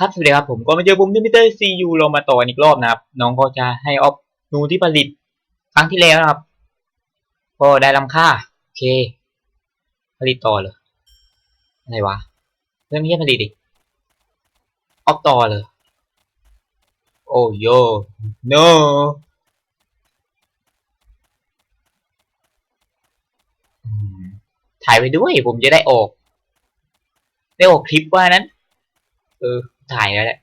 ครับสวัสดีครับผมก็มาเจอผมที่มิเตอร์ซียูเรามาต่ออีกรอบนะครับ น้องก็จะให้ออฟนูที่ผลิต ครั้งที่แล้วนะครับ ก็ได้ลำค่า โอเค ผลิตต่อเลยอะไรวะเรื่องไม่ใช่ผลิตดิออฟต่อเลยโอ้โย no อืมถ่ายไปด้วยผมจะได้ออก ได้ออกคลิปว่านั้น เออ ถ่ายแล้วแหละ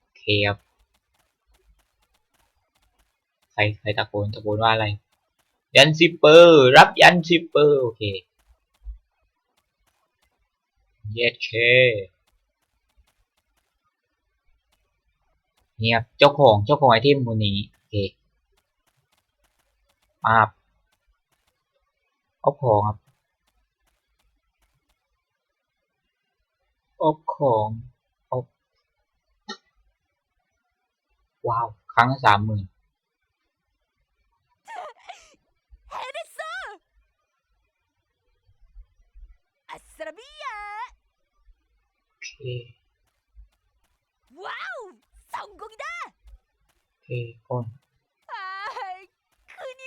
โอเคครับใครใครตะโกนตะโกนว่าอะไร ยันซิปเปอร์รับยันซิปเปอร์โอเคเย็ดเคเนี่ยครับเจ้าของเจ้าของไอเทมคนนี้โอเคมาบเอาของครับ อบของอบว้าว ครั้งสามหมื่นว้าวสองกุงด้าเคก้อน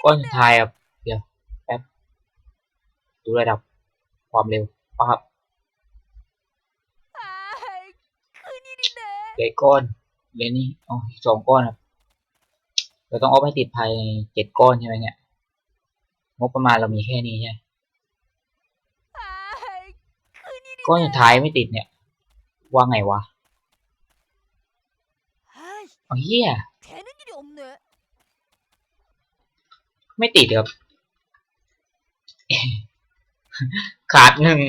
ก้อนทายครัเดี๋ยวแป๊บดูระดับความเร็วปั๊บ เหลืก้อนเหลืนี่อ๋อสองก้อนครับเราต้องออฟให้ติดภายในเจ็ดก้อนใช่ไหมเนี่ยงบประมาณเรามีแค่นี้ใช่ก้อนสุดท้ายไม่ติดเนี่ย ว่าไงวะโอ้เฮียไม่ติดครับขาดหนึ่ง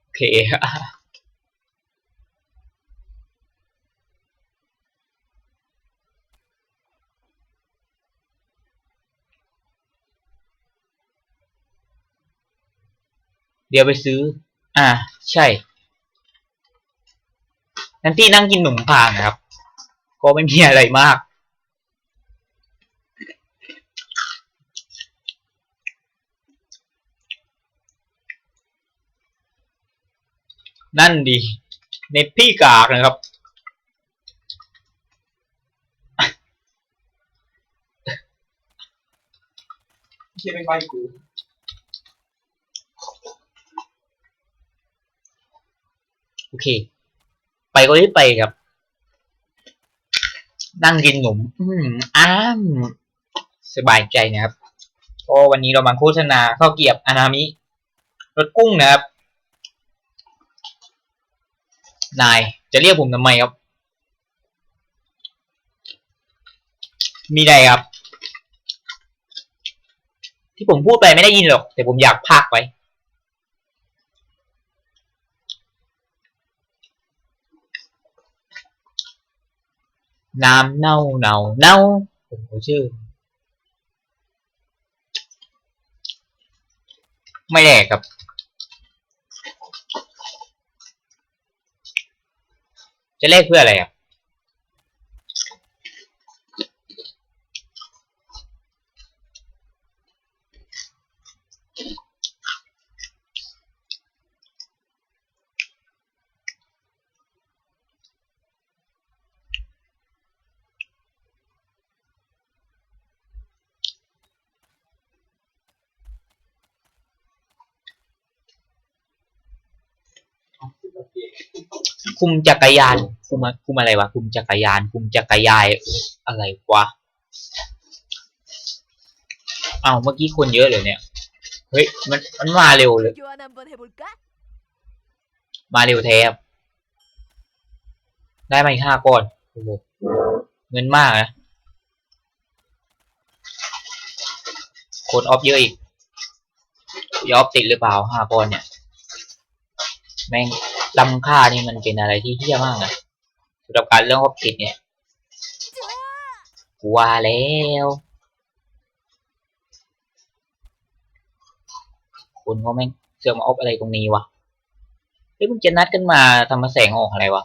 โอเค เดี๋ยวไปซื้อ อ่า ใช่ นั่นที่นั่งกินหนุ่มพางนะครับ ก็ไม่มีอะไรมาก นั่นดี เน็ตพี่กากนะครับเชี่ยไม่ไปกู โอเค ไปก็รีบไปครับ นั่งกินหนมอืมอ้ามสบายใจนะครับก็วันนี้เรามาโฆษณาข้าวเกียบอนามิรสกุ้งนะครับ นายจะเรียกผมทำไมครับ มีใดครับ ที่ผมพูดไปไม่ได้ยินหรอก แต่ผมอยากพากไว้ น้ำเน่าเน่าเน่าผมชื่อ ไม่แดกครับ จะเลขเพื่ออะไรอะ คุมจักรยาน คุมคุมอะไรวะ คุมจักรยาน คุมจักรยายอะไรวะเอาเมื่อกี้คนเยอะเลยเนี่ย เฮ้ย มันมันมาเร็วเลย มาเร็วแทบ ได้มาอีกห้าก้อนเงินมากนะโคดออฟเยอะอีกยอฟติดหรือเปล่าห้าก้อนเนี่ย แม่ง ล้ำค่านี่มันเป็นอะไรที่เที่ยมากนะสำหรับการเรื่องครอบคิดเนี่ยกว่าแล้วคุณเขาแม่งเสือมาอบอะไรตรงนี้วะเฮ้ยมึงจะนัดกันมาทำมาแสงออกอะไรวะ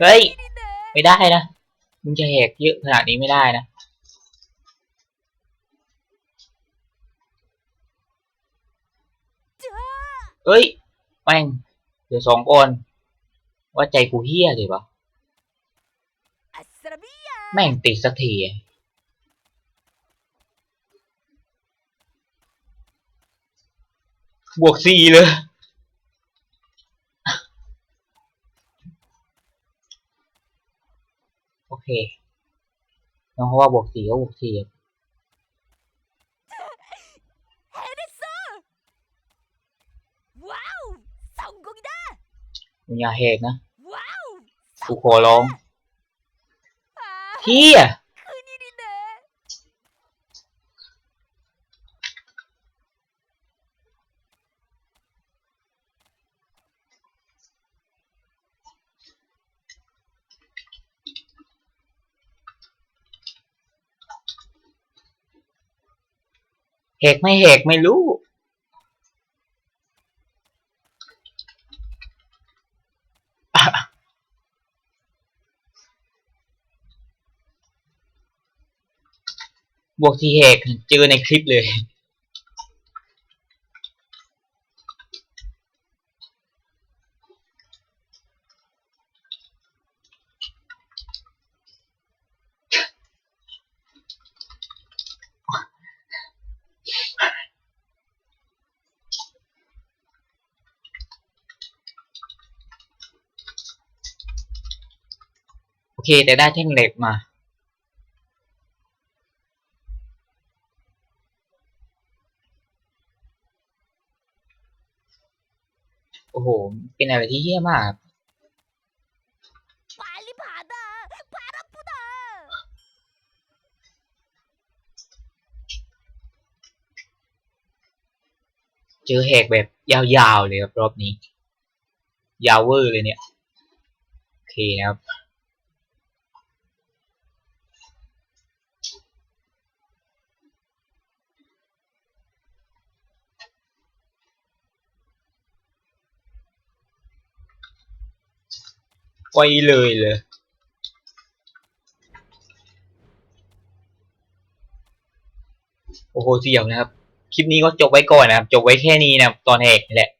เฮ้ยไม่ได้นะมึงจะแหกเยอะขนาดนี้ไม่ได้นะเฮ้ย แม่งเหลือสองคนว่าใจกูเฮี้ยเลยปะแม่งติดสักทีบวกสี่เลย โอเคน้องเขาว่าบวกสี่ก็บวกสี่ มึอย่าแหกนะกูขอร้องพี่อะแหกไม่แหกไม่รู้ บวกที่แหกเจอในคลิปเลย โอเค แต่ได้แท่งเหล็กมา โอ้โห เป็นอะไรที่เฮี้ยมาก เจอแหกแบบยาวๆเลยครับรอบนี้ ยาวเวอร์เลยเนี่ย โอเคครับ ไปเลยเลยโอ้โหเสี่ยวนะครับ คลิปนี้ก็จบไว้ก่อนนะครับ จบไว้แค่นี้นะครับ ตอนแหกนี่แหละ